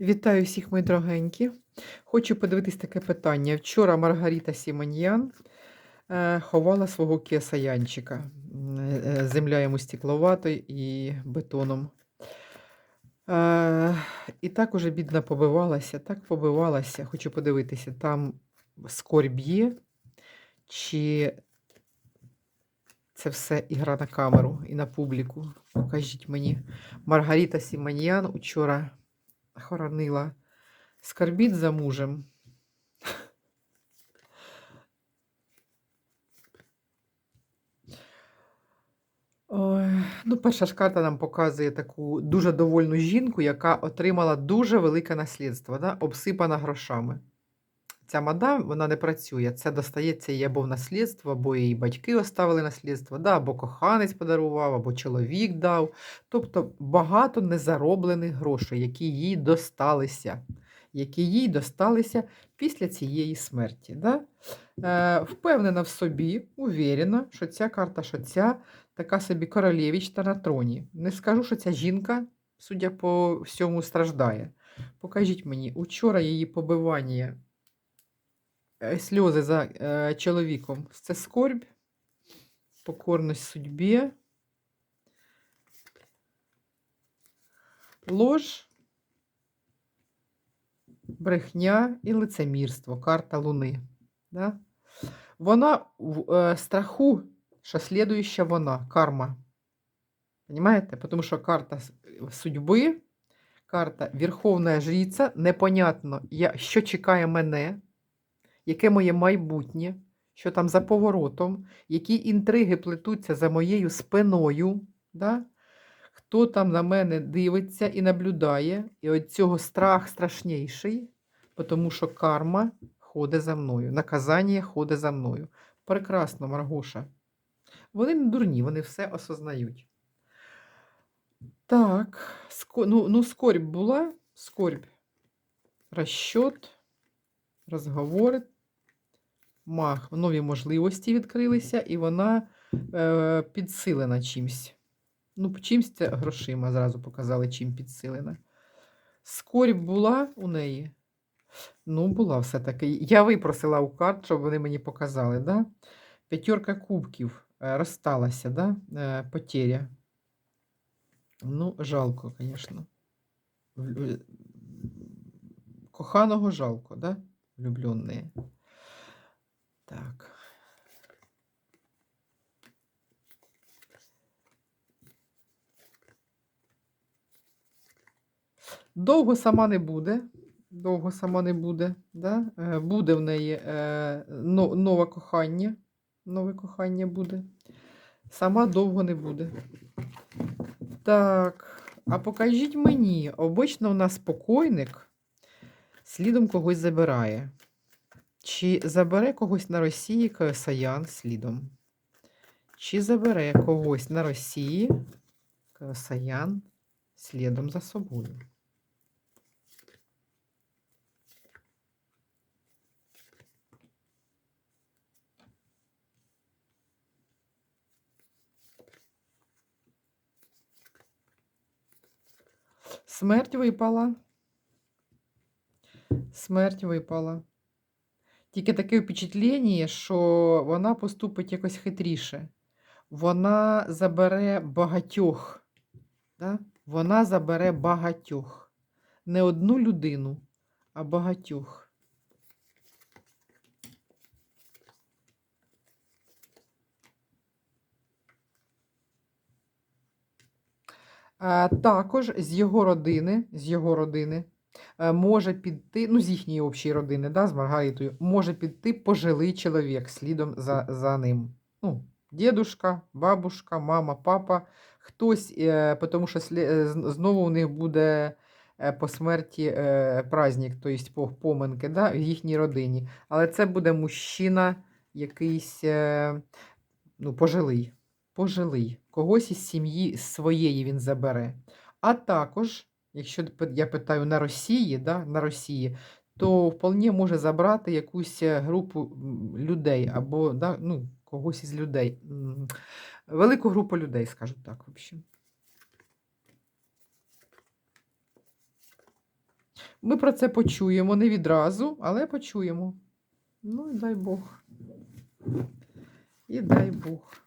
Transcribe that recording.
Вітаю всіх, мої дорогенькі. Хочу подивитись таке питання. Вчора Маргарита Сімоньян е, ховала свого кесаянчика. М, е, Земля йому стекловато і бетоном. Е, і так уже бідна побивалася, так побивалася. Хочу подивитися, там скорбь є, чи це все ігра на камеру і на публіку. Покажіть мені. Маргарита Сімоньян учора хоронила. Скорбіть за мужем. Ой, ну, перша ж карта нам показує таку дуже довольну жінку, яка отримала дуже велике наслідство, да? обсипана грошами. Ця мадам вона не працює. Це достається їй або в наслідство, або її батьки оставили наслідство, да? або коханець подарував, або чоловік дав. Тобто багато незароблених грошей, які їй досталися, які їй досталися після цієї смерті. Да? Е, впевнена в собі, уверена, що ця карта, що ця така собі королевич та на троні. Не скажу, що ця жінка, судя по всьому, страждає. Покажіть мені, учора її побивання, сльози за е, чоловіком. Це скорбь, покорність судьбі, лож, брехня і лицемірство, карта Луни. Да? Вона в е, страху, що слідуюча вона, карма. Понимаєте? Тому що карта судьби, карта Верховна Жриця, непонятно, я, що чекає мене, яке моє майбутнє, що там за поворотом, які інтриги плетуться за моєю спиною. Да? Хто там на мене дивиться і наблюдає, і от цього страх страшніший, тому що карма ходить за мною, наказання ходить за мною. Прекрасно, Маргоша. Вони не дурні, вони все осознають. Так, ну, ну, скорбь була, скорбь. Розчот, розговори, мах, нові можливості відкрилися, і вона е, підсилена чимсь. Ну, чимсь це грошима зразу показали, чим підсилена. Скорбь була у неї. Ну, була все-таки. Я випросила у карт, щоб вони мені показали, да? П'ятерка кубків е, розсталася, да? е, потеря. Ну, жалко, звісно. Коханого жалко, да? Влюбленные. Так. Довго сама не буде. Довго сама не буде. Да? Е, Буде в неї е, нове кохання. Нове кохання буде. Сама довго не буде. Так, а покажіть мені, обично у нас покойник слідом когось забирає. Чи забере когось на Росії Каосаян слідом? Чи забере когось на Росії Каосаян слідом за собою? Смерть випала. Смерть випала. Тільки таке впечатлення, що вона поступить якось хитріше. Вона забере багатьох. Да? Вона забере багатьох. Не одну людину, а багатьох. Е, Також з його родини, з його родини е, може піти, ну, з їхньої общої родини, да, з Маргаритою, може піти пожилий чоловік слідом за, за ним. Ну, дідушка, бабушка, мама, папа, хтось, е, тому що е, знову у них буде е, по смерті е, праздник, тобто поминки да, в їхній родині. Але це буде мужчина якийсь е, ну, пожилий пожилий, когось із сім'ї своєї він забере. А також, якщо я питаю на Росії, да, на Росії, то вполне може забрати якусь е, групу людей або да, ну, когось із людей. Велику групу людей, скажу так, в общем. Ми про це почуємо не відразу, але почуємо. Ну і дай Бог. І дай Бог.